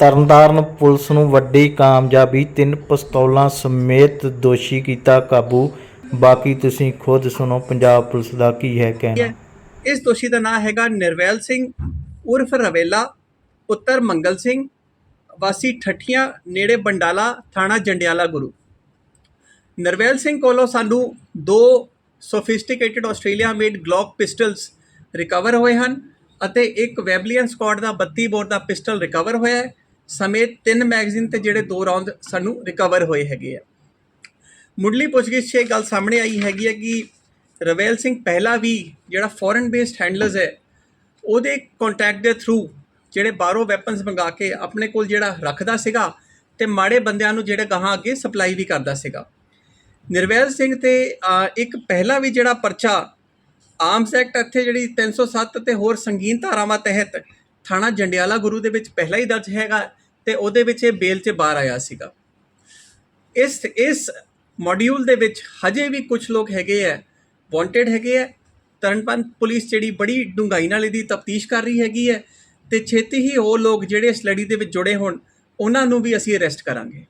Tarn Taran police ਨੂੰ ਵੱਡੀ ਕਾਮਯਾਬੀ, ਤਿੰਨ ਪਿਸਤੌਲਾਂ ਸਮੇਤ ਦੋਸ਼ੀ ਕੀਤਾ ਕਾਬੂ। ਬਾਕੀ ਤੁਸੀਂ ਖੁਦ ਸੁਣੋ, ਪੰਜਾਬ ਪੁਲਿਸ ਦਾ ਕੀ ਹੈ ਕਹਿਣਾ। ਇਸ ਦੋਸ਼ੀ ਦਾ ਨਾਮ ਹੈਗਾ ਨਿਰਵੈਲ ਸਿੰਘ, ਉਰਫ ਰਵੇਲਾ, ਪੁੱਤਰ ਮੰਗਲ ਸਿੰਘ, ਵਾਸੀ ਠੱਠੀਆਂ, ਨੇੜੇ ਬੰਡਾਲਾ, ਥਾਣਾ ਜੰਡਿਆਲਾ ਗੁਰੂ। ਨਿਰਵੈਲ ਸਿੰਘ ਕੋਲੋਂ ਸਾਨੂੰ ਦੋ sophisticated Australia made Glock pistols recover ਹੋਏ ਹਨ ਅਤੇ ਇੱਕ ਵੈਬਲੀਅਨ ਸਕਾਡ ਦਾ 32 ਬੋਰ ਦਾ ਪਿਸਟਲ ਰਿਕਵਰ ਹੋਇਆ ਹੈ। ਸਮੇਤ ਤਿੰਨ ਮੈਗਜ਼ੀਨ ਤੇ ਜਿਹੜੇ ਦੋ ਰੌਂਦ ਸਾਨੂੰ ਰਿਕਵਰ ਹੋਏ ਹੈਗੇ ਆ। ਮੁੱਢਲੀ ਪੁੱਛਗਿੱਛ 'ਚ ਇਹ ਗੱਲ ਸਾਹਮਣੇ ਆਈ ਹੈਗੀ ਹੈ ਕਿ ਰਵੇਲ ਸਿੰਘ ਪਹਿਲਾਂ ਵੀ ਜਿਹੜਾ ਫੋਰਨ ਬੇਸਡ ਹੈਂਡਲਰਸ ਹੈ, ਉਹਦੇ ਕੰਟੈਕਟ ਦੇ ਥਰੂ ਜਿਹੜੇ ਬਾਹਰੋਂ ਵੈਪਨਸ ਮੰਗਾ ਕੇ ਆਪਣੇ ਕੋਲ ਜਿਹੜਾ ਰੱਖਦਾ ਸੀਗਾ ਤੇ ਮਾੜੇ ਬੰਦਿਆਂ ਨੂੰ ਜਿਹੜੇ ਗਾਹਾਂ ਅੱਗੇ ਸਪਲਾਈ ਵੀ ਕਰਦਾ ਸੀਗਾ। ਨਿਰਵੈਲ ਸਿੰਘ ਤੇ ਇੱਕ ਪਹਿਲਾਂ ਵੀ ਜਿਹੜਾ ਪਰਚਾ, ਆਰਮਸ ਐਕਟ ਇੱਥੇ ਜਿਹੜੀ 307 ਤੇ ਹੋਰ ਸੰਗੀਨ ਧਾਰਾਵਾਂ ਤਹਿਤ ਥਾਣਾ ਜੰਡਿਆਲਾ ਗੁਰੂ ਦੇ ਵਿੱਚ ਪਹਿਲਾਂ ਹੀ ਦਰਜ ਹੈਗਾ ਤੇ ਉਹਦੇ ਵਿੱਚ ਇਹ ਬੇਲ 'ਚ ਬਾਹਰ ਆਇਆ ਸੀਗਾ। ਇਸ ਇਸ ਮੋਡਿਊਲ ਦੇ ਵਿੱਚ ਹਜੇ ਵੀ ਕੁਝ ਲੋਕ ਹੈਗੇ ਆ ਵਾਂਟਡ ਹੈਗੇ ਆ। ਤਰਨਪਨ ਪੁਲਿਸ ਜਿਹੜੀ ਬੜੀ ਡੂੰਘਾਈ ਨਾਲ ਇਹਦੀ ਤਫਤੀਸ਼ ਕਰ ਰਹੀ ਹੈਗੀ ਹੈ ਤੇ ਛੇਤੀ ਹੀ ਉਹ ਲੋਕ ਜਿਹੜੇ ਇਸ ਲੜੀ ਦੇ ਵਿੱਚ ਜੁੜੇ ਹੋਣ, ਉਹਨਾਂ ਨੂੰ ਵੀ ਅਸੀਂ ਅਰੈਸਟ ਕਰਾਂਗੇ।